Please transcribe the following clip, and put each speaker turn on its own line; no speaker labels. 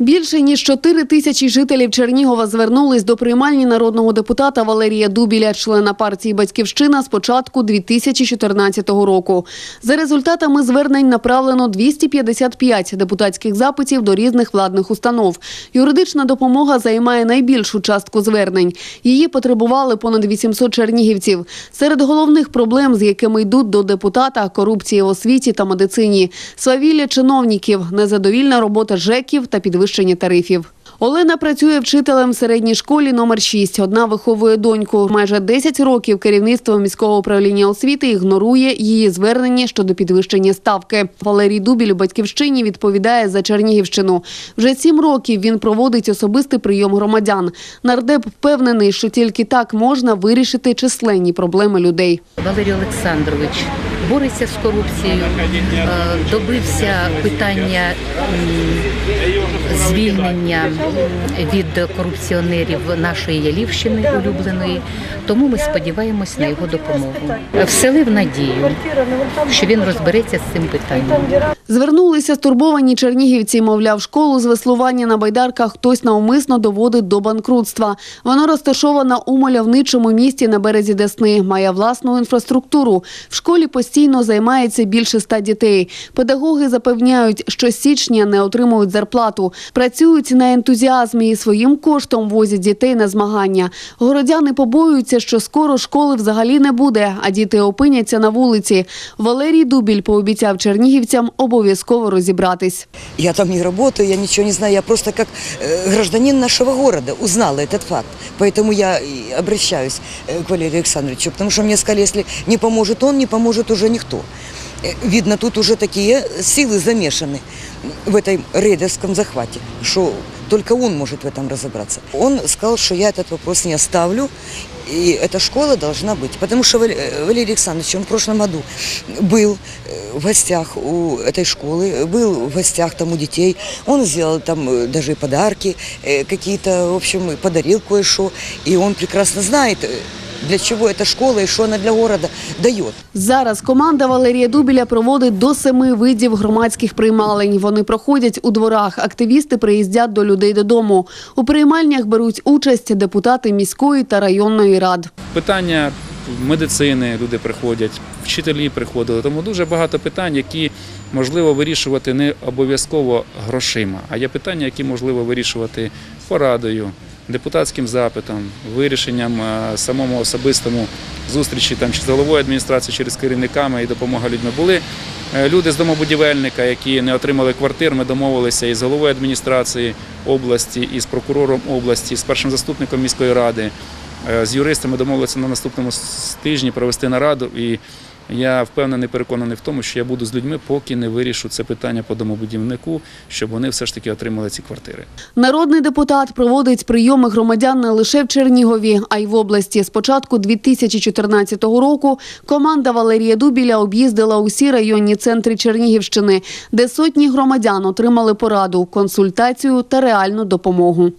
Більше ніж 4 тисячі жителів Чернігова звернулись до приймальні народного депутата Валерія Дубіля, члена партії Батьківщина з початку 2014 року. За результатами звернень направлено 255 депутатських запитів до різних владних установ. Юридична допомога займає найбільшу частку звернень. Її потребували понад 800 чернігівців. Серед головних проблем, з якими йдуть до депутата, корупція в освіті та медицині, свавілля чиновників, незадовільна робота ЖЕКів та підвищення тарифів. Олена працює вчителем в середній школі номер 6. Одна виховує доньку. Майже 10 років керівництво міського управління освіти ігнорує її звернення щодо підвищення ставки. Валерій Дубіль у батьківщині відповідає за Чернігівщину. Вже сім років він проводить особистий прийом громадян. Нардеп впевнений, що тільки так можна вирішити численні проблеми людей.
Валерій Олександрович бореться з корупцією, е, добився питання звільнення від корупціонерів нашої Ялівщини улюбленої. Тому ми сподіваємось на його допомогу. Вселив надію, що він розбереться з цим питанням.
Звернулися стурбовані чернігівці, мовляв, школу з веслування на байдарках хтось навмисно доводить до банкрутства. Воно розташована у мальовничому місті на березі Десни, має власну інфраструктуру. В школі постійно займається більше ста дітей. Педагоги запевняють, що з січня не отримують зарплату. Працюють на ентузіазмі і своїм коштом возять дітей на змагання. Городяни побоюються, що скоро школи взагалі не буде, а діти опиняться на вулиці. Валерій Дубіль пообіцяв чернігівцям обов'язково розібратись.
Я там не работаю, я ничего не знаю. Я просто как э, гражданин нашего города узнала этот факт. Поэтому я и обращаюсь э, к Валерию Александровичу, потому что мне сказали, если не поможет он, не поможет уже никто. Э, Видно, тут уже такие силы замешаны в этом рейдерском захвате, что только он может в этом разобраться. Он сказал, что я этот вопрос не оставлю, и эта школа должна быть. Потому что Вал- э, Валерий Александрович, он в прошлом году был э, в гостях у этой школы, был в гостях там у детей. Он сделал там э, даже и подарки э, какие-то, в общем, и подарил кое-что. И он прекрасно знает, э, для чего эта школа и что она для города дает.
Зараз команда Валерія Дубіля проводить до семи видів громадських приймалень. Вони проходять у дворах. Активісти приїздять до людей додому. У приймальнях беруть участь депутати міської та районної рад.
питання медицини люди приходять, вчителі приходили. Тому дуже багато питань, які можливо вирішувати не обов'язково грошима, а є питання, які можливо вирішувати порадою, депутатським запитом, вирішенням е, самому особистому зустрічі там чи з головою адміністрації, чи з керівниками і допомога людьми. Були е, люди з домобудівельника, які не отримали квартир. Ми домовилися із головою адміністрації області, із прокурором області, з першим заступником міської ради. Е, З юристами домовилися на наступному тижні провести нараду, і я впевнений, переконаний в тому, що я буду з людьми, поки не вирішу це питання по домобудівнику, щоб вони все ж таки отримали ці квартири.
Народний депутат проводить прийоми громадян не лише в Чернігові, а й в області. З початку 2014 року команда Валерія Дубіля об'їздила усі районні центри Чернігівщини, де сотні громадян отримали пораду, консультацію та реальну допомогу.